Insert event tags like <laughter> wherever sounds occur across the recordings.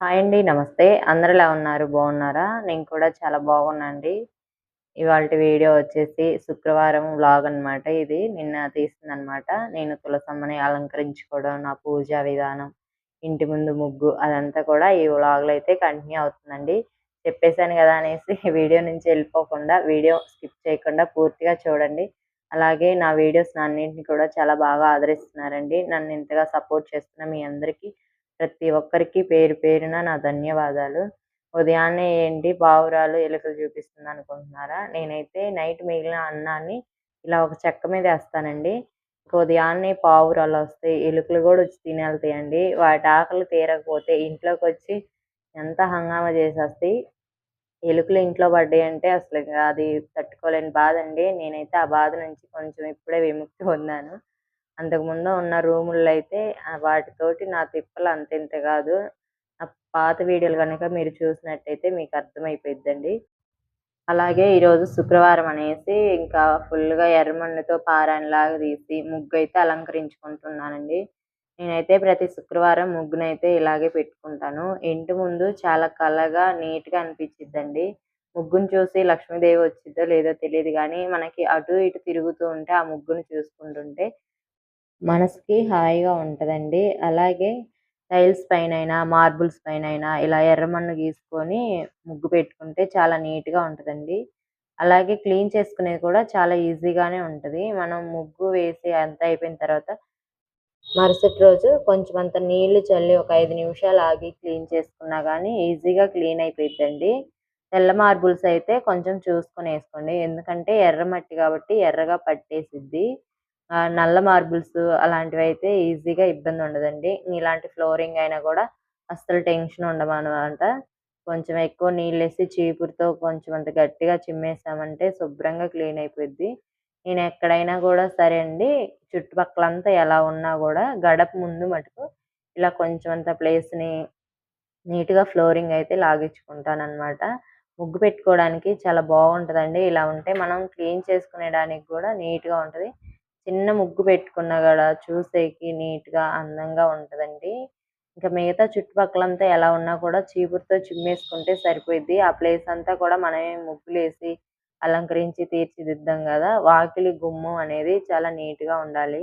Hi అండి. నమస్తే. అందరు ఎలా ఉన్నారు? బాగున్నారా? నేను కూడా చాలా బాగున్నాండి ఇవాళ వీడియో వచ్చేసి శుక్రవారం వ్లాగ్ అనమాట ఇది. నిన్న తీసిందనమాట నేను తులసమ్మని అలంకరించుకోవడం నా పూజా విధానం ఇంటి ముందు ముగ్గు అదంతా కూడా ఈ వ్లాగ్లో అయితే కంటిన్యూ అవుతుందండి. చెప్పేశాను కదా అనేసి <laughs> వీడియో నుంచి వెళ్ళిపోకుండా వీడియో స్కిప్ చేయకుండా పూర్తిగా చూడండి. అలాగే నా వీడియోస్ అన్నింటిని కూడా చాలా బాగా ఆదరిస్తున్నారండి. నన్ను ఇంతగా సపోర్ట్ చేస్తున్న మీ అందరికీ ప్రతి ఒక్కరికి పేరు పేరున నా ధన్యవాదాలు. ఉదయాన్నే ఏంటి? పావురాలు ఎలుకలు చూపిస్తుంది అనుకుంటున్నారా నేనైతే నైట్ మిగిలిన అన్నాన్ని ఇలా ఒక చెక్క మీద వేస్తానండి. ఉదయాన్నే పావురాలు వస్తాయి. ఎలుకలు కూడా వచ్చి తినేళ్తాయండి. వాటి ఆకలి తీరకపోతే ఇంట్లోకి వచ్చి ఎంత హంగామా చేసేస్తాయి. ఎలుకలు ఇంట్లో పడ్డాయి అంటే అసలు అది తట్టుకోలేని బాధ అండి. నేనైతే ఆ బాధ నుంచి కొంచెం ఇప్పుడే విముక్తి పొందాను. అంతకుముందు ఉన్న రూముల్లో అయితే వాటితోటి నా తిప్పలు అంత కాదు. పాత వీడియోలు కనుక మీరు చూసినట్టయితే మీకు అర్థమైపోయిద్దండి. అలాగే ఈరోజు శుక్రవారం అనేసి ఇంకా ఫుల్గా ఎర్రమన్నుతో పారాయణలాగా తీసి ముగ్గు అయితే అలంకరించుకుంటున్నానండి. నేనైతే ప్రతి శుక్రవారం ముగ్గునైతే ఇలాగే పెట్టుకుంటాను. ఇంటి ముందు చాలా కళగా నీట్గా అనిపించిద్దండి ముగ్గును చూసి లక్ష్మీదేవి వచ్చిద్దో లేదో తెలియదు కానీ మనకి అటు ఇటు తిరుగుతూ ఉంటే ఆ ముగ్గును చూసుకుంటుంటే మనసుకి హాయిగా ఉంటుందండి. అలాగే టైల్స్ పైన మార్బుల్స్ పైన ఇలా ఎర్రమన్ను గీసుకొని ముగ్గు పెట్టుకుంటే చాలా నీట్గా ఉంటుందండి. అలాగే క్లీన్ చేసుకునేది కూడా చాలా ఈజీగానే ఉంటుంది. మనం ముగ్గు వేసి అంతా అయిపోయిన తర్వాత మరుసటి రోజు కొంచెం అంత నీళ్ళు చల్లి ఒక ఐదు నిమిషాలు ఆగి క్లీన్ చేసుకున్నా కానీ ఈజీగా క్లీన్ అయిపోయిద్దండి. తెల్ల మార్బుల్స్ అయితే కొంచెం చూసుకొని వేసుకోండి ఎందుకంటే ఎర్ర మట్టి కాబట్టి ఎర్రగా పట్టేసిద్ది. నల్ల మార్బుల్స్ అలాంటివి అయితే ఈజీగా ఇబ్బంది ఉండదండి ఇలాంటి ఫ్లోరింగ్ అయినా కూడా అస్సలు టెన్షన్ ఉండమన్నమాట కొంచెం ఎక్కువ నీళ్ళు వేసి చీపురుతో కొంచెం అంత గట్టిగా చిమ్మేసామంటే శుభ్రంగా క్లీన్ అయిపోద్ది నేను ఎక్కడైనా కూడా సరే అండి చుట్టుపక్కలంతా ఎలా ఉన్నా కూడా గడప ముందు మటుకు ఇలా కొంచెం అంత ప్లేస్ని నీట్గా ఫ్లోరింగ్ అయితే లాగించుకుంటాను అనమాట ముగ్గు పెట్టుకోవడానికి చాలా బాగుంటుందండి ఇలా ఉంటే మనం క్లీన్ చేసుకునేడానికి కూడా నీట్గా ఉంటుంది. చిన్న ముగ్గు పెట్టుకున్నా కూడా చూసేకి నీట్గా అందంగా ఉంటుందండి. ఇంకా మిగతా చుట్టుపక్కలంతా ఎలా ఉన్నా కూడా చీపురుతో చిమ్మేసుకుంటే సరిపోయిద్ది. ఆ ప్లేస్ అంతా కూడా మనమే ముగ్గులు వేసి అలంకరించి తీర్చిదిద్దాం కదా వాకిలి గుమ్మం అనేది చాలా నీట్గా ఉండాలి.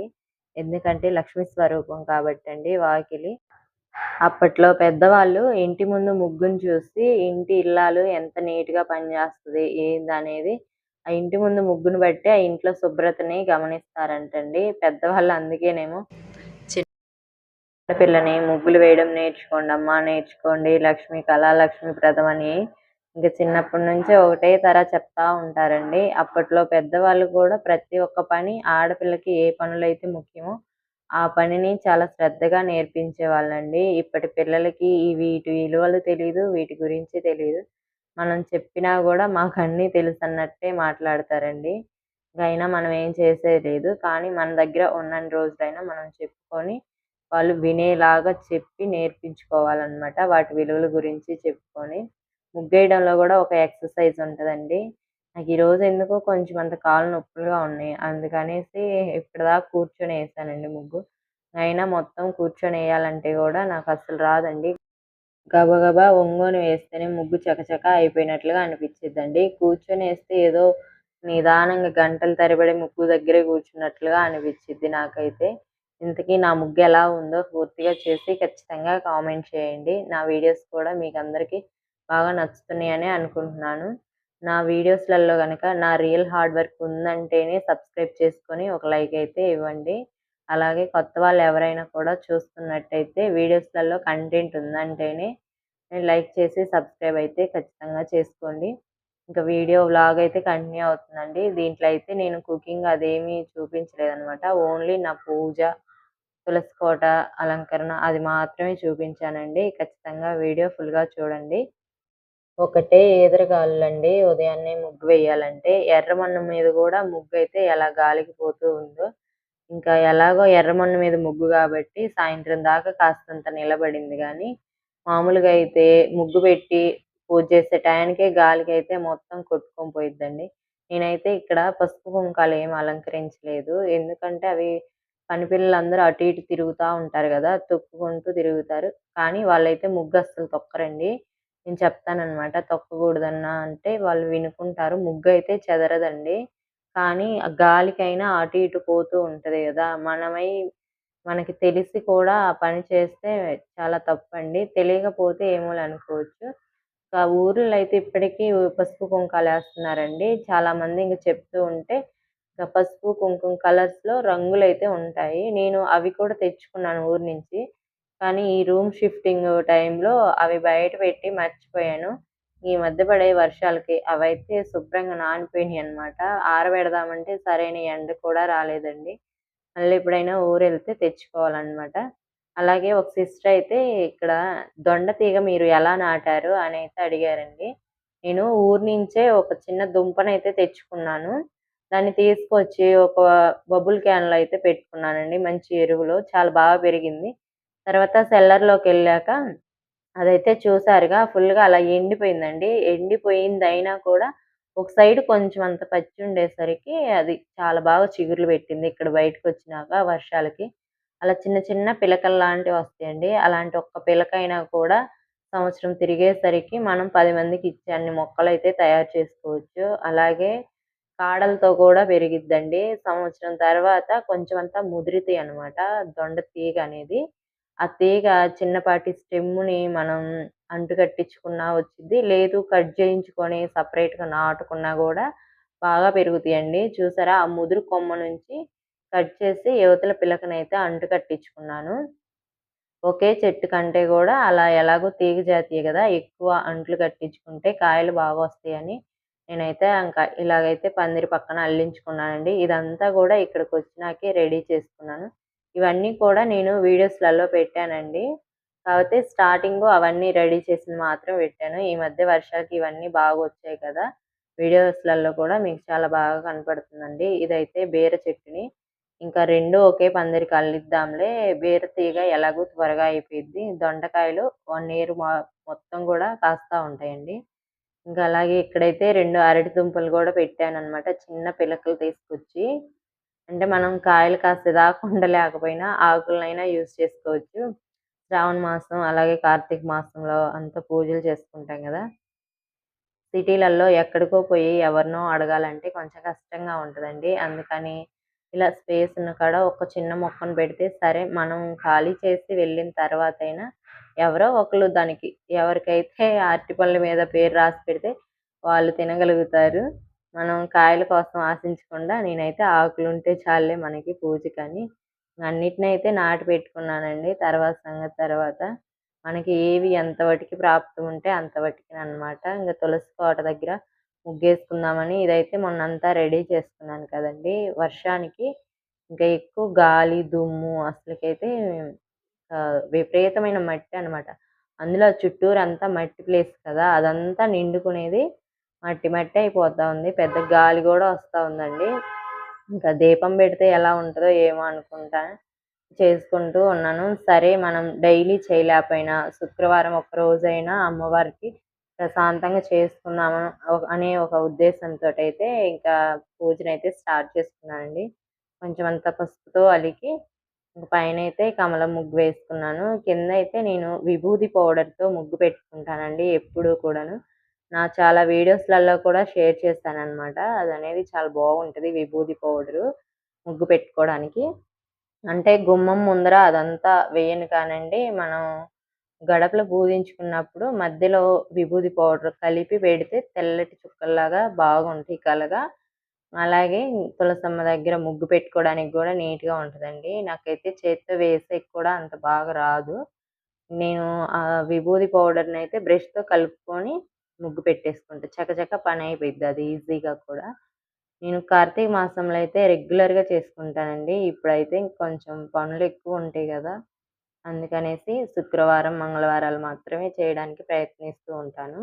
ఎందుకంటే లక్ష్మీ స్వరూపం కాబట్టి అండి వాకిలి. అప్పట్లో పెద్దవాళ్ళు ఇంటి ముందు ముగ్గును చూసి ఇంటి ఇల్లాలు ఎంత నీట్గా పనిచేస్తుంది ఏందనేది ఆ ఇంటి ముందు ముగ్గును బట్టి ఆ ఇంట్లో శుభ్రతని గమనిస్తారంటండి. పెద్దవాళ్ళు అందుకేనేమో చిన్న పిల్లని ముగ్గులు వేయడం నేర్చుకోండి అమ్మ నేర్చుకోండి లక్ష్మి కళా లక్ష్మి ఇంకా చిన్నప్పటి నుంచి ఒకటే తర చెప్తా ఉంటారండి. అప్పట్లో పెద్దవాళ్ళు కూడా ప్రతి ఒక్క పని ఆడపిల్లకి ఏ పనులైతే ముఖ్యమో ఆ పనిని చాలా శ్రద్ధగా నేర్పించే వాళ్ళండి ఇప్పటి పిల్లలకి వీటి విలువలు తెలియదు వీటి గురించి తెలియదు మనం చెప్పినా కూడా మాకు అన్నీ తెలుసు అన్నట్టే మాట్లాడతారండి. అయినా మనం ఏం చేసేది లేదు. కానీ మన దగ్గర ఉన్నన్ని రోజులైనా మనం చెప్పుకొని వాళ్ళు వినేలాగా చెప్పి నేర్పించుకోవాలన్నమాట. వాటి విలువల గురించి చెప్పుకొని. ముగ్గేయడంలో కూడా ఒక ఎక్సర్సైజ్ ఉంటుందండి. నాకు ఈరోజు ఎందుకో కొంచెం అంత కాళ్ళు నొప్పులుగా ఉన్నాయి. అందుకనేసి ఇప్పటిదాకా కూర్చొని వేసానండి ముగ్గు. అయినా మొత్తం కూర్చొని వేయాలంటే కూడా నాకు అసలు రాదండి. గబగబా ఒంగోని వేస్తేనే ముగ్గు చకచక అయిపోయినట్లుగా అనిపించిద్దండి కూర్చొని వేస్తే ఏదో నిదానంగా గంటలు తరబడి ముగ్గు దగ్గరే కూర్చున్నట్లుగా అనిపించిద్ది నాకైతే. ఇంతకీ నా ముగ్గు ఎలా ఉందో పూర్తిగా చేసి ఖచ్చితంగా కామెంట్ చేయండి. నా వీడియోస్ కూడా మీకు అందరికీ బాగా నచ్చుతున్నాయని అనుకుంటున్నాను. నా వీడియోస్లలో కనుక నా రియల్ హార్డ్ వర్క్ ఉందంటేనే సబ్స్క్రైబ్ చేసుకొని ఒక లైక్ అయితే ఇవ్వండి. అలాగే కొత్త వాళ్ళు ఎవరైనా కూడా చూస్తున్నట్టయితే వీడియోస్లలో కంటెంట్ ఉందంటేనే లైక్ చేసి సబ్స్క్రైబ్ అయితే ఖచ్చితంగా చేసుకోండి. ఇంకా వీడియో వ్లాగ్ అయితే కంటిన్యూ అవుతుందండి. దీంట్లో అయితే నేను కుకింగ్ అదేమీ చూపించలేదనమాట. ఓన్లీ నా పూజ తులసి కోట అలంకరణ అది మాత్రమే చూపించానండి. ఖచ్చితంగా వీడియో ఫుల్గా చూడండి. ఒకటే ఎదురుగాలండి. ఉదయాన్నే ముగ్గు వేయాలంటే ఎర్రమన్నం మీద కూడా ముగ్గు అయితే ఎలా గాలికి పోతూ ఉందో ఇంకా ఎలాగో ఎర్రమన్ను మీద ముగ్గు కాబట్టి సాయంత్రం దాకా కాస్తంత నిలబడింది కానీ మామూలుగా అయితే ముగ్గు పెట్టి పూజ చేసే టయానికే గాలికి అయితే మొత్తం కొట్టుకొని పోయిద్దండి నేనైతే ఇక్కడ పసుపు కుంకాలు ఏం అలంకరించలేదు ఎందుకంటే అవి పనిపిల్లలందరూ అటు ఇటు తిరుగుతా ఉంటారు కదా తొక్కుకుంటూ తిరుగుతారు. కానీ వాళ్ళైతే ముగ్గు అస్సలు తొక్కరండి. నేను చెప్తానన్నమాట తొక్కకూడదన్నా అంటే వాళ్ళు వినుకుంటారు. ముగ్గు అయితే చెదరదండి. కానీ ఆ గాలికైనా అటు ఇటు పోతూ ఉంటది గదా! మనమై మనకి తెలిసి కూడా ఆ పని చేస్తే చాలా తప్పండి. తెలియకపోతే ఏమోలే అనుకోవచ్చు. ఆ ఊర్లో అయితే ఇప్పటికీ పసుపు కుంకాలేస్తున్నారండి. చాలామంది ఇంక చెప్తూ ఉంటే ఇక పసుపు, కుంకుమ కలర్స్‌లో రంగులైతే ఉంటాయి. నేను అవి కూడా తెచ్చుకున్నాను ఊరు నుంచి. కానీ ఈ రూమ్ షిఫ్టింగ్ టైంలో అవి బయట పెట్టి మర్చిపోయాను. ఈ మధ్య పడే వర్షాలకి అవైతే శుభ్రంగా నానిపోయినాయి అనమాట ఆరబెడదామంటే సరైన ఎండ కూడా రాలేదండి. మళ్ళీ ఎప్పుడైనా ఊరెళ్తే తెచ్చుకోవాలన్నమాట. అలాగే ఒక సిస్టర్ అయితే ఇక్కడ దొండ తీగ మీరు ఎలా నాటారు అని అయితే అడిగారండి. నేను ఊరు నుంచే ఒక చిన్న దుంపనైతే తెచ్చుకున్నాను. దాన్ని తీసుకొచ్చి ఒక బబుల్ క్యాన్‌లో అయితే పెట్టుకున్నానండి. మంచి ఎరువులు చాలా బాగా పెరిగింది. తర్వాత సెల్లర్లోకి వెళ్ళాక అదైతే చూసారుగా ఫుల్‌గా అలా ఎండిపోయిందండి. ఎండిపోయిందయినా కూడా ఒక సైడ్ కొంచెం అంత పచ్చి ఉండేసరికి అది చాలా బాగా చిగుర్లు పెట్టింది. ఇక్కడ బయటకు వచ్చినాక వర్షాలకి. అలా చిన్న చిన్న పిలకల్లాంటివి వస్తాయండి. అలాంటి ఒక్క పిలకైనా కూడా సంవత్సరం తిరిగేసరికి మనం పది మందికి ఇచ్చే అన్ని మొక్కలు అయితే తయారు చేసుకోవచ్చు. అలాగే కాడలతో కూడా పెరిగిద్దండి. సంవత్సరం తర్వాత కొంచెం అంతా ముదిరితాయన్నమాట దొండ తీగ అనేది. ఆ తీగ చిన్నపాటి స్టెమ్‌ని మనం అంటు కట్టించుకున్నా లేదు కట్ చేయించుకొని సపరేట్గా నాటుకున్నా కూడా బాగా పెరుగుతాయండి. చూసారా? ఆ ముదురు కొమ్మ నుంచి కట్ చేసి యువతల పిలకనైతే అంటు కట్టించుకున్నాను. ఒకే చెట్టు కంటే కూడా అలా ఎలాగో తీగ జాతీయ కదా ఎక్కువ అంట్లు కట్టించుకుంటే కాయలు బాగా వస్తాయని నేనైతే ఇంకా ఇలాగైతే పందిరి పక్కన అల్లించుకున్నానండి. ఇదంతా కూడా ఇక్కడికి వచ్చినాకే రెడీ చేసుకున్నాను. ఇవన్నీ కూడా నేను వీడియోస్‌లలో పెట్టానండి. కాకపోతే స్టార్టింగ్ అవన్నీ రెడీ చేసింది మాత్రం పెట్టాను. ఈ మధ్య వర్షాలకి ఇవన్నీ బాగా వచ్చాయి కదా! వీడియోస్‌లలో కూడా మీకు చాలా బాగా కనపడుతుందండి. ఇదైతే బీర చెట్టుని ఇంకా రెండు ఒకే పందిరి అల్లిద్దాంలే బీర తీగ ఎలాగో త్వరగా అయిపోయింది దొండకాయలు వన్ ఇయర్ మొత్తం కూడా కాస్తూ ఉంటాయండి. ఇంకా అలాగే ఇక్కడైతే రెండు అరటి దుంపలు కూడా పెట్టాను అనమాట చిన్న పిలకలు తీసుకొచ్చి. అంటే మనం కాయలు కాసేదాకా ఉండలేకపోయినా ఆకులనైనా యూజ్ చేసుకోవచ్చు. శ్రావణ మాసం అలాగే కార్తీక మాసంలో అంత పూజలు చేసుకుంటాం కదా సిటీలలో ఎక్కడికో పోయి ఎవరినో అడగాలంటే కొంచెం కష్టంగా ఉంటదండి. అందుకని ఇలా స్పేస్ ఉన్న కాడ ఒక చిన్న మొక్కను పెడితే సరే మనం ఖాళీ చేసి వెళ్ళిన తర్వాతైనా ఎవరో ఒకరు దానికి ఎవరికైతే అరటిపళ్ళ మీద పేరు రాసి పెడితే వాళ్ళు తినగలుగుతారు. మనం కాయల కోసం ఆశించకుండా నేనైతే ఆకులుంటే చాలే మనకి పూజకని అన్నిటినైతే నాటి పెట్టుకున్నానండి. తర్వాత సంగతి తర్వాత. మనకి ఏవి ఎంతవటికి ప్రాప్తం ఉంటే అంత అనమాట ఇంకా తులసి కోట దగ్గర ముగ్గేసుకుందామని ఇదైతే మొన్నంతా రెడీ చేసుకున్నాను కదండీ! వర్షానికి ఇంకా ఎక్కువ గాలి, దుమ్ము అసలుకైతే విపరీతమైన మట్టి అనమాట. అందులో చుట్టూరంతా మట్టి ప్లేస్ కదా! అదంతా నిండుకునేది మట్టి మట్టి అయిపోతా ఉంది. పెద్ద గాలి కూడా వస్తూ ఉందండి. ఇంకా దీపం పెడితే ఎలా ఉంటుందో ఏమో అనుకుంటా చేసుకుంటూ ఉన్నాను. సరే మనం డైలీ చేయలేకపోయినా శుక్రవారం ఒక్కరోజైనా అమ్మవారికి ప్రశాంతంగా చేసుకుందాము అనే ఒక ఉద్దేశంతో అయితే ఇంకా పూజనైతే స్టార్ట్ చేసుకున్నానండి. కొంచెం అంత పసుపుతో అలికి పైన అయితే కమలం ముగ్గు వేసుకున్నాను. కింద అయితే నేను విభూది పౌడర్‌తో ముగ్గు పెట్టుకుంటానండి ఎప్పుడూ కూడాను. నా చాలా వీడియోస్‌లలో కూడా షేర్ చేశానన్నమాట అది అనేది చాలా బాగుంటుంది విభూది పౌడరు ముగ్గు పెట్టుకోవడానికి. అంటే గుమ్మం ముందర అదంతా వేయను కానండి. మనం గడపలో పూజించుకున్నప్పుడు మధ్యలో విభూది పౌడర్ కలిపి పెడితే తెల్లటి చుక్కల్లాగా బాగుంటాయి కలగా. అలాగే తులసమ్మ దగ్గర ముగ్గు పెట్టుకోవడానికి కూడా నీట్‌గా ఉంటుందండి నాకైతే చేత్తో వేసేకి కూడా అంత బాగా రాదు. నేను ఆ విభూది అయితే బ్రష్‌తో కలుపుకొని ముగ్గు పెట్టేసుకుంటా. చకచక అయిపోయింది అది ఈజీగా కూడా. నేను కార్తీక మాసంలో అయితే రెగ్యులర్‌గా చేసుకుంటానండి. ఇప్పుడైతే కొంచెం పనులెక్కువ ఉంటాయి కదా అందుకనేసి శుక్రవారం, మంగళవారాలు మాత్రమే చేయడానికి ప్రయత్నిస్తూ ఉంటాను.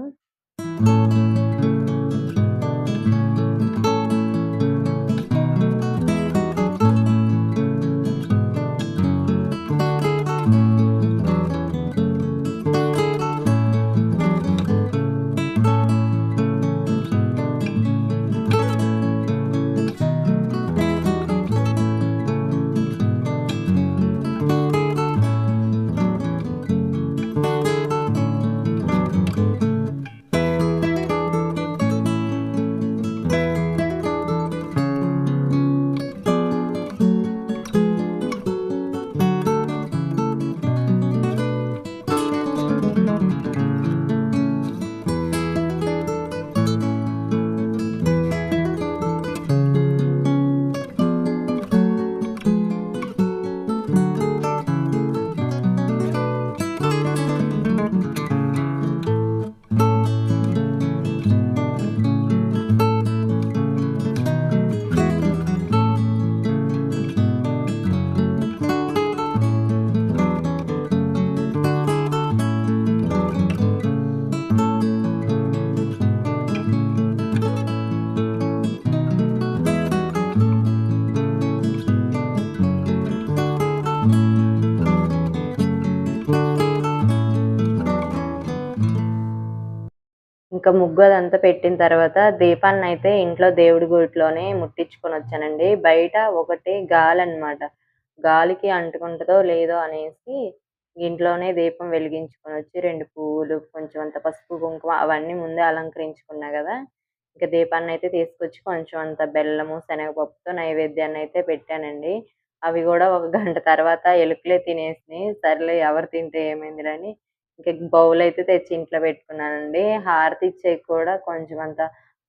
ఇంకా ముగ్గు అదంతా పెట్టిన తర్వాత దీపాన్నయితే ఇంట్లో దేవుడి గుడిలోనే ముట్టించుకొని వచ్చానండి. బయట ఒకటి గాలి అన్నమాట గాలికి అంటుకుంటుందో లేదో అనేసి ఇంట్లోనే దీపం వెలిగించుకొని వచ్చి రెండు పువ్వులు, కొంచెం అంత పసుపు, కుంకుమ అవన్నీ ముందే అలంకరించుకున్నా ఇంకా దీపాన్ని అయితే తీసుకొచ్చి కొంచెం అంత బెల్లము, శనగపప్పుతో నైవేద్యాన్ని అయితే పెట్టానండి. అవి కూడా ఒక గంట తర్వాత ఎలుకలే తినేసినాయి సర్లే ఎవరు తింటే ఏమైందిలే ఇంకా బౌల్ అయితే తెచ్చి ఇంట్లో పెట్టుకున్నానండి. హారతి ఇచ్చేకి కూడా కొంచెం అంత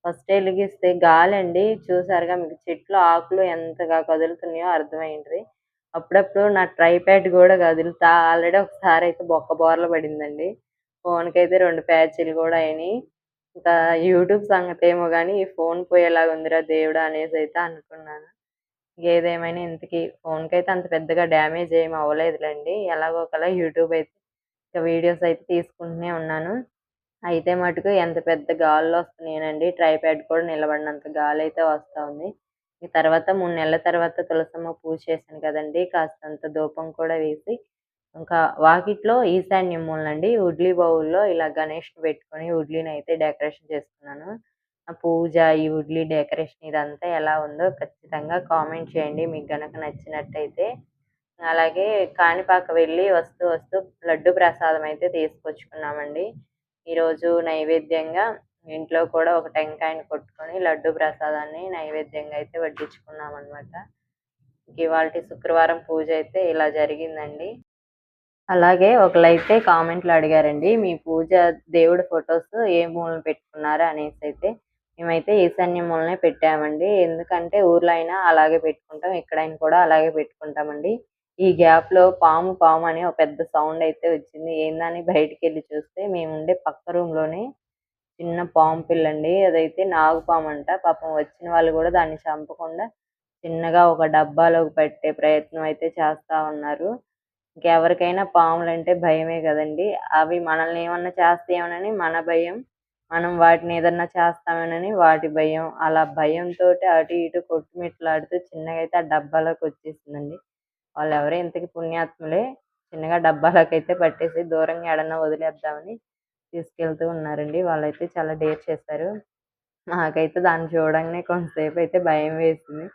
ఫస్ట్ ఎలిగిస్తే గాలండి చూసారుగా మీకు చెట్లు ఆకులు ఎంతగా కదులుతున్నాయో అర్థమైంది అప్పుడప్పుడు నా ట్రైప్యాడ్ కూడా కదులుతా ఆల్రెడీ ఒకసారి అయితే బొక్క బోర్లు పడిందండి. ఫోన్‌కైతే రెండు ప్యాచీలు కూడా అయినాయి ఇంకా యూట్యూబ్ సంగతి ఏమో కానీ ఈ ఫోన్ పోయేలాగా ఉందిరా దేవుడా! అయితే అనుకున్నాను. ఏదేమైనా ఇంతకీ ఫోన్‌కైతే అంత పెద్దగా డ్యామేజ్ ఏమి అవ్వలేదులేండి ఎలాగో ఒకలా యూట్యూబ్ అయితే ఇంకా వీడియోస్ అయితే తీసుకుంటూనే ఉన్నాను. అయితే మటుకు ఎంత పెద్ద గాల్లో వస్తున్నాయనండి ట్రైప్యాడ్ కూడా నిలబడినంత గాలి అయితే వస్తూ ఉంది. ఈ తర్వాత మూడు నెలల తర్వాత తులసమ్మ పూజ చేశాను కదండి కాస్తంత ధూపం కూడా వేసి, ఇంకా వాకిట్లో ఈశాన్యం మూలనండి ఉడ్లీ బౌల్‌లో ఇలా గణేష్‌ని పెట్టుకొని ఉడ్లీనైతే డెకరేషన్ చేసుకున్నాను. ఆ పూజ, ఈ ఉడ్లీ డెకరేషన్ ఇదంతా ఎలా ఉందో ఖచ్చితంగా కామెంట్ చేయండి మీకు గనక నచ్చినట్టయితే. అలాగే కాణిపాక వెళ్ళి వస్తూ వస్తూ లడ్డు ప్రసాదం అయితే తీసుకొచ్చుకున్నామండి. ఈరోజు నైవేద్యంగా ఇంట్లో కూడా ఒక టెంకాయని కొట్టుకొని లడ్డు ప్రసాదాన్ని నైవేద్యంగా అయితే వడ్డించుకున్నాం అనమాట ఇవాళ శుక్రవారం పూజ అయితే ఇలా జరిగిందండి. అలాగే ఒకళ్ళైతే కామెంట్లు అడిగారండి. మీ పూజ దేవుడి ఫొటోస్ ఏ మూలన పెట్టుకున్నారు అయితే మేమైతే ఈశాన్య మూలనే పెట్టామండి. ఎందుకంటే ఊర్లో అయినా అలాగే పెట్టుకుంటాం. ఎక్కడైనా కూడా అలాగే పెట్టుకుంటామండి. ఈ గ్యాప్‌లో పాము పాము అని ఒక పెద్ద సౌండ్ అయితే వచ్చింది. ఏందని బయటికెళ్ళి చూస్తే మేము ఉండే పక్క రూమ్‌లోనే చిన్న పాము పిల్లండి. అదైతే నాగుపామంట. పాపం వచ్చిన వాళ్ళు కూడా దాన్ని చంపకుండా చిన్నగా ఒక డబ్బాలోకి పెట్టే ప్రయత్నం అయితే చేస్తా ఉన్నారు. ఇంకెవరికైనా పాములంటే భయమే కదండి అవి మనల్ని ఏమన్నా చేస్తాయేమోనని మన భయం. మనం వాటిని ఏదన్నా చేస్తామేనని వాటి భయం. అలా భయంతో అటు ఇటు కొట్టుమిట్లాడుతూ చిన్నగా అయితే ఆ డబ్బాలోకి వచ్చేసిందండి. వాళ్ళెవరో ఇంతకి పుణ్యాత్ములే. చిన్నగా డబ్బాలకైతే పట్టేసి దూరంగా ఏడన్నా వదిలేద్దామని తీసుకెళ్తూ ఉన్నారండి. వాళ్ళైతే చాలా డేర్ చేశారు. నాకైతే దాన్ని చూడంగానే కొంతసేపు అయితే భయం వేసింది.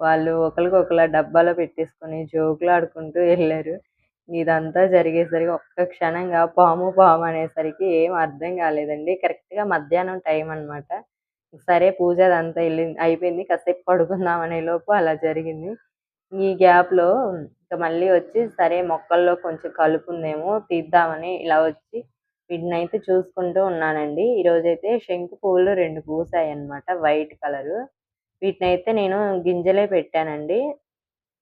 వాళ్ళు ఒకళ్ళకొకళ్ళు ఆ డబ్బాలో పెట్టేసుకొని జోకులాడుకుంటూ వెళ్ళారు ఇదంతా జరిగేసరికి ఒక్క క్షణంగా పాము పాము అనేసరికి ఏం అర్థం కాలేదండి. కరెక్ట్‌గా మధ్యాహ్నం టైం అనమాట. సరే పూజ అదంతా వెళ్ళింది అయిపోయింది. కాసేపు పడుకుందాం అనే లోపు అలా జరిగింది. ఈ గ్యాప్‌లో ఇంక మళ్ళీ వచ్చి సరే మొక్కల్లో కొంచెం కలుపుందేమో తీద్దామని ఇలా వచ్చి వీటిని అయితే చూసుకుంటూ ఉన్నానండి. ఈరోజైతే శంకు పువ్వులు 2 పూసాయన్నమాట వైట్ కలరు. వీటినైతే నేను గింజలే పెట్టానండి.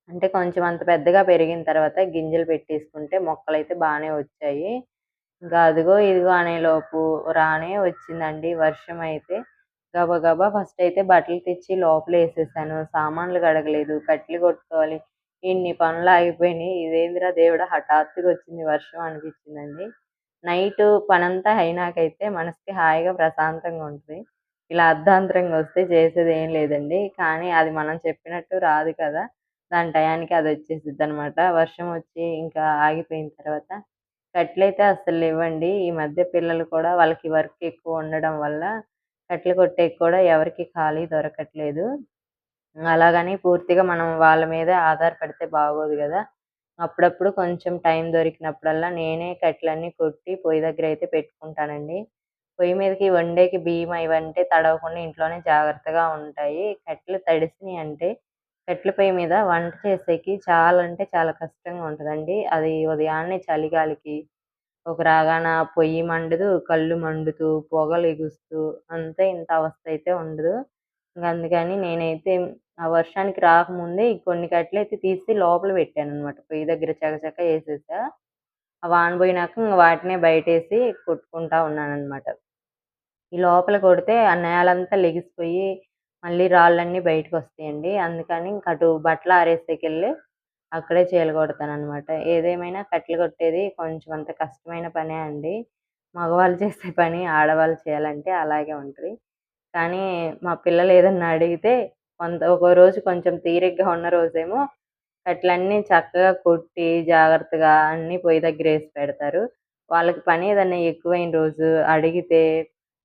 అంటే కొంచెం అంత పెద్దగా పెరిగిన తర్వాత గింజలు పెట్టేసుకుంటే మొక్కలు అయితే బాగానే వచ్చాయి. ఇంకా అదిగో ఇదిగో అనేలోపు రానే వచ్చిందండి వర్షం అయితే. గబగబా ఫస్ట్ అయితే బట్టలు తెచ్చి లోపల వేసేసాను సామాన్లు కడగలేదు. కట్టెలు కొట్టుకోవాలి. ఇన్ని పనులు ఆగిపోయినాయి. ఇదేందిరా దేవుడా! హఠాత్తుగా వచ్చింది వర్షం అనిపించిందండి. నైట్ పనంతా అయినాకైతే మనసుకి హాయిగా ప్రశాంతంగా ఉంటుంది ఇలా అర్ధాంతరంగా వస్తే చేసేది ఏం లేదండి. కానీ అది మనం చెప్పినట్టు రాదు కదా! దాని టయానికి అది వచ్చేసిద్ది అనమాట వర్షం వచ్చి ఇంకా ఆగిపోయిన తర్వాత కట్లయితే అస్సలు ఇవ్వండి ఈ మధ్య పిల్లలు కూడా వాళ్ళకి వర్క్ ఎక్కువ ఉండడం వల్ల కట్లు కొట్టేకి కూడా ఎవరికి ఖాళీ దొరకట్లేదు. అలాగని పూర్తిగా మనం వాళ్ళ మీద ఆధారపడితే బాగోదు కదా అప్పుడప్పుడు కొంచెం టైం దొరికినప్పుడల్లా నేనే కట్లన్నీ కొట్టి పొయ్యి దగ్గర అయితే పెట్టుకుంటానండి. పొయ్యి మీదకి వండేకి బియ్యం ఇవంటే తడవకుండా ఇంట్లోనే జాగ్రత్తగా ఉంటాయి. కట్టెలు అంటే కట్టెల పొయ్యి మీద వంట చేసేకి చాలా అంటే చాలా కష్టంగా ఉంటదండి. అది ఉదయాన్నే చలిగాలికి ఒక రాగాన పొయ్యి మండదు, కళ్ళు మండుతూ, పొగలు ఎగుస్తూ అంతే ఇంత అవస్థ అయితే ఉండదు. ఇంక అందుకని నేనైతే ఆ వర్షానికి రాకముందే కొన్ని కొన్ని అయితే తీసి లోపల పెట్టాను అనమాట పొయ్యి దగ్గర చకచక వేసేసా ఆ వాన పోయినాక ఇంగ వాటినే బయటేసి కొట్టుకుంటా ఉన్నాననమాట. ఈ లోపల కొడితే ఆ నేలంతా లెగిసిపోయి మళ్ళీ రాళ్ళన్నీ బయటకొస్తాయండి. అందుకని ఇంక అటు బట్టలు ఆరేసేకెళ్ళి అక్కడే చీలగొడతాననమాట. ఏదేమైనా కట్టెలు కొట్టేది కొంచెం అంత కష్టమైన పనే అండి. మగవాళ్ళు <laughs> చేసే పని ఆడవాళ్ళు చేయాలంటే అలాగే ఉంటది. కానీ మా పిల్లలు ఏదన్నా అడిగితే కొంత ఒక రోజు కొంచెం తీరిగ్గా ఉన్న రోజేమో కట్లన్నీ చక్కగా కొట్టి జాగ్రత్తగా అన్నీ పొయ్యి దగ్గర వేసి పెడతారు. వాళ్ళకి పని ఏదన్నా ఎక్కువైన రోజు అడిగితే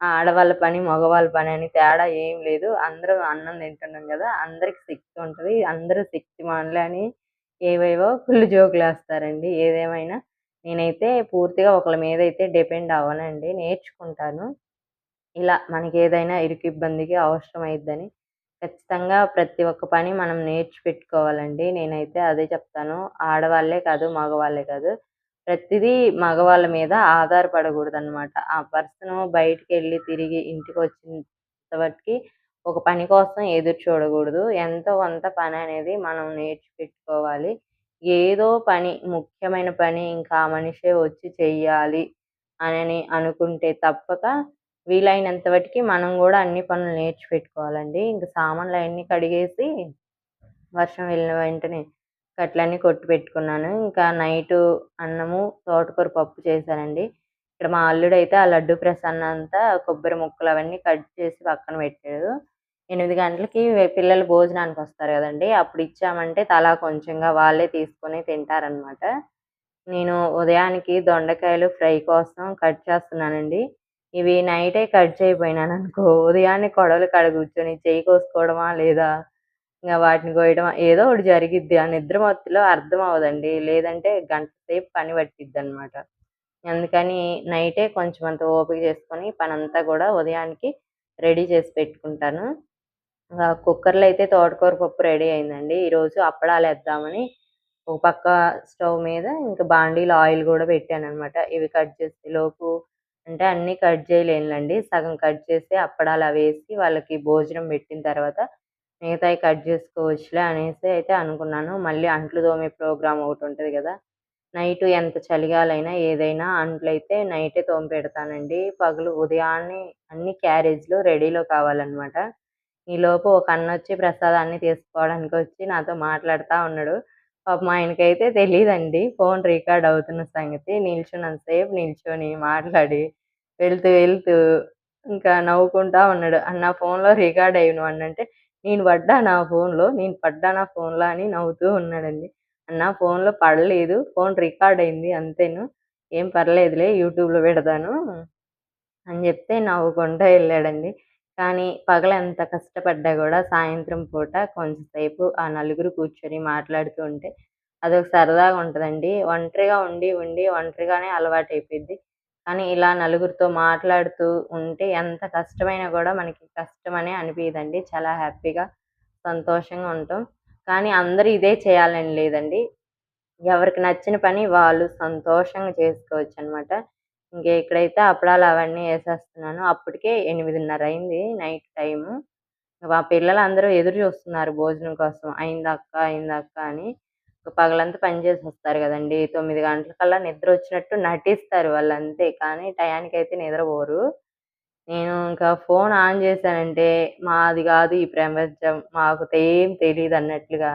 ఆడవాళ్ళ పని, మగవాళ్ళ పని అని తేడా ఏం లేదు. అందరూ అన్నం తింటున్నాం కదా అందరికి శక్తి ఉంటది. అందరూ శక్తిమానులే అని ఏవేవో కుళ్ళు జోకులేస్తారండి. ఏదేమైనా నేనైతే పూర్తిగా ఒకళ్ళ అయితే డిపెండ్ అవ్వనండి. నేర్చుకుంటాను. ఇలా మనకి ఏదైనా ఇరుకు ఇబ్బందికి అవసరమైద్దని ఖచ్చితంగా ప్రతి ఒక్క పని మనం నేర్చిపెట్టుకోవాలండి. నేనైతే అదే చెప్తాను. ఆడవాళ్ళే కాదు, మగవాళ్ళే కాదు. ప్రతిదీ మగవాళ్ళ మీద ఆధారపడకూడదు అనమాట ఆ పర్సన్ బయటికి వెళ్ళి తిరిగి ఇంటికి వచ్చిన వరకి ఒక పని కోసం ఎదురు చూడకూడదు. ఎంతో కొంత పని అనేది మనం నేర్చిపెట్టుకోవాలి. ఏదో పని ముఖ్యమైన పని ఇంకా ఆ మనిషే వచ్చి చెయ్యాలి అని అనుకుంటే తప్పక వీలైనంత మటికి మనం కూడా అన్ని పనులు నేర్చిపెట్టుకోవాలండి. సామాన్లు అవన్నీ కడిగేసి వర్షం వెళ్ళిన వెంటనే కట్లన్నీ కొట్టి పెట్టుకున్నాను. ఇంకా నైటు అన్నము, తోటకూర పప్పు చేశానండి. ఇక్కడ మా అల్లుడైతే ఆ లడ్డు ప్రసన్న అంతా కొబ్బరి ముక్కలు అవన్నీ కట్ చేసి పక్కన పెట్టాడు. ఎనిమిది గంటలకి పిల్లలు భోజనానికి వస్తారు కదండి అప్పుడు ఇచ్చామంటే తలా కొంచెంగా వాళ్ళే తీసుకొని తింటారనమాట. నేను ఉదయానికి దొండకాయలు ఫ్రై కోసం కట్ చేస్తున్నానండి. ఇవి నైటే కట్ చేయపోయినాననుకో ఉదయాన్నే కొడవలి కడ కూర్చొని చెయ్యి కోసుకోవడమా లేదా ఇంకా వాటిని కోయడమా ఏదో ఒకటి జరిగిద్ది. ఆ నిద్ర మత్తులో అర్థం అవ్వదండి. లేదంటే గంట సేపు పని పట్టిద్దనమాట. అందుకని నైటే కొంచెం అంత ఓపిక చేసుకొని పనంతా కూడా ఉదయానికి రెడీ చేసి పెట్టుకుంటాను. ఇంగ కుక్కర్‌లో అయితే తోటకూర పప్పు రెడీ అయిందండి. ఈరోజు అప్పడాలేద్దామని ఒక పక్క స్టవ్ మీద ఇంకా బాండీలో ఆయిల్ కూడా పెట్టాను అనమాట ఇవి కట్ చేసేలోపు అంటే అన్నీ కట్ చేయలేనులెండి. సగం కట్ చేసి అప్పడాలు వేసి వాళ్ళకి భోజనం పెట్టిన తర్వాత మిగతాయి కట్ చేసుకోవచ్చులే అనేసి అయితే అనుకున్నాను. మళ్ళీ అంట్లు తోమే ప్రోగ్రామ్ ఉంటుంది కదా నైట్ ఎంత చలిగాలైనా ఏదైనా అంట్లు అయితే నైటే తోమి పెడతానండి. పగలు ఉదయాన్నే అన్ని క్యారేజ్‌లు రెడీలో కావాలన్నమాట ఈలోపు ఒక అన్న వచ్చి ప్రసాదాన్ని తీసుకోవడానికి వచ్చి నాతో మాట్లాడుతూ ఉన్నాడు. పాపం ఆయనకైతే తెలియదండి ఫోన్ రికార్డ్ అవుతున్న సంగతి. నిల్చున్నంతసేపు నిల్చొని మాట్లాడి వెళ్తూ వెళ్తూ ఇంకా నవ్వుకుంటా ఉన్నాడు. "అన్న ఫోన్‌లో రికార్డ్ అయ్యను అంటే నేను పడ్డా నా ఫోన్‌లో? నేను పడ్డా నా ఫోన్‌లో?" అని నవ్వుతూ ఉన్నాడండి. అన్న ఫోన్‌లో పడలేదు. ఫోన్ రికార్డ్ అయింది అంతేను. ఏం పర్లేదులే యూట్యూబ్‌లో పెడతాను అని చెప్తే నవ్వుకుంటా వెళ్ళాడండి. కానీ పగలెంత కష్టపడ్డా కూడా సాయంత్రం పూట కొంచెం సేపు ఆ నలుగురు కూర్చొని మాట్లాడుతూ ఉంటే అదొక సరదాగా ఉంటుందండి ఒంటరిగా ఉండి ఉండి ఒంటరిగానే అలవాటైపోద్ది కానీ ఇలా నలుగురితో మాట్లాడుతూ ఉంటే ఎంత కష్టమైనా కూడా మనకి కష్టమనే అనిపియదండి. చాలా హ్యాపీగా, సంతోషంగా ఉంటాం. కానీ అందరూ ఇదే చేయాలని లేదండి. ఎవరికి నచ్చిన పని వాళ్ళు సంతోషంగా చేసుకోవచ్చనమాట. ఇంకా ఇక్కడైతే అప్పడాలు అవన్నీ వేసేస్తున్నాను అప్పటికే 8:30 అయింది నైట్ టైము. మా పిల్లలందరూ ఎదురు చూస్తున్నారు భోజనం కోసం. అయిందక్క అయిందక్కా అని. పగలంతా పని చేసొస్తారు గదండీ! 9 గంటలకల్లా నిద్రొచ్చినట్టు నటిస్తారు వాళ్ళంతే. కానీ టయానికైతే నిద్రపోరు. నేను ఇంకా ఫోన్ ఆన్ చేశానంటే మాది కాదు ఈ ప్రపంచం. మాకు ఏం తెలియదు అన్నట్లుగా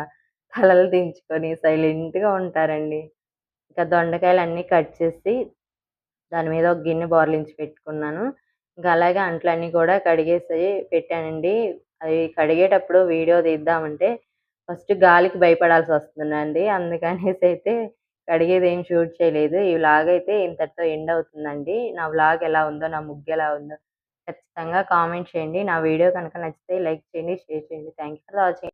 తలలు దించుకొని సైలెంట్‌గా ఉంటారండి. ఇంకా దొండకాయలు అన్నీ కట్ చేసి దాని మీద ఒక గిన్నె బోర్లించి పెట్టుకున్నాను. ఇంకా అలాగే అంట్లన్నీ కూడా కడిగేసి పెట్టానండి. అవి కడిగేటప్పుడు వీడియో తీద్దామంటే ఫస్ట్ గాలికి భయపడాల్సి వస్తుందండి అందుకనేసి అయితే కడిగేది ఏం షూట్ చేయలేదు. ఈ వ్లాగ్ అయితే ఇంతటితో ఎండ్ అవుతుందండి. నా వ్లాగ్ ఎలా ఉందో, నా ముగ్గు ఎలా ఉందో ఖచ్చితంగా కామెంట్ చేయండి. నా వీడియో కనుక నచ్చితే లైక్ చేయండి, షేర్ చేయండి. Thank you for watching.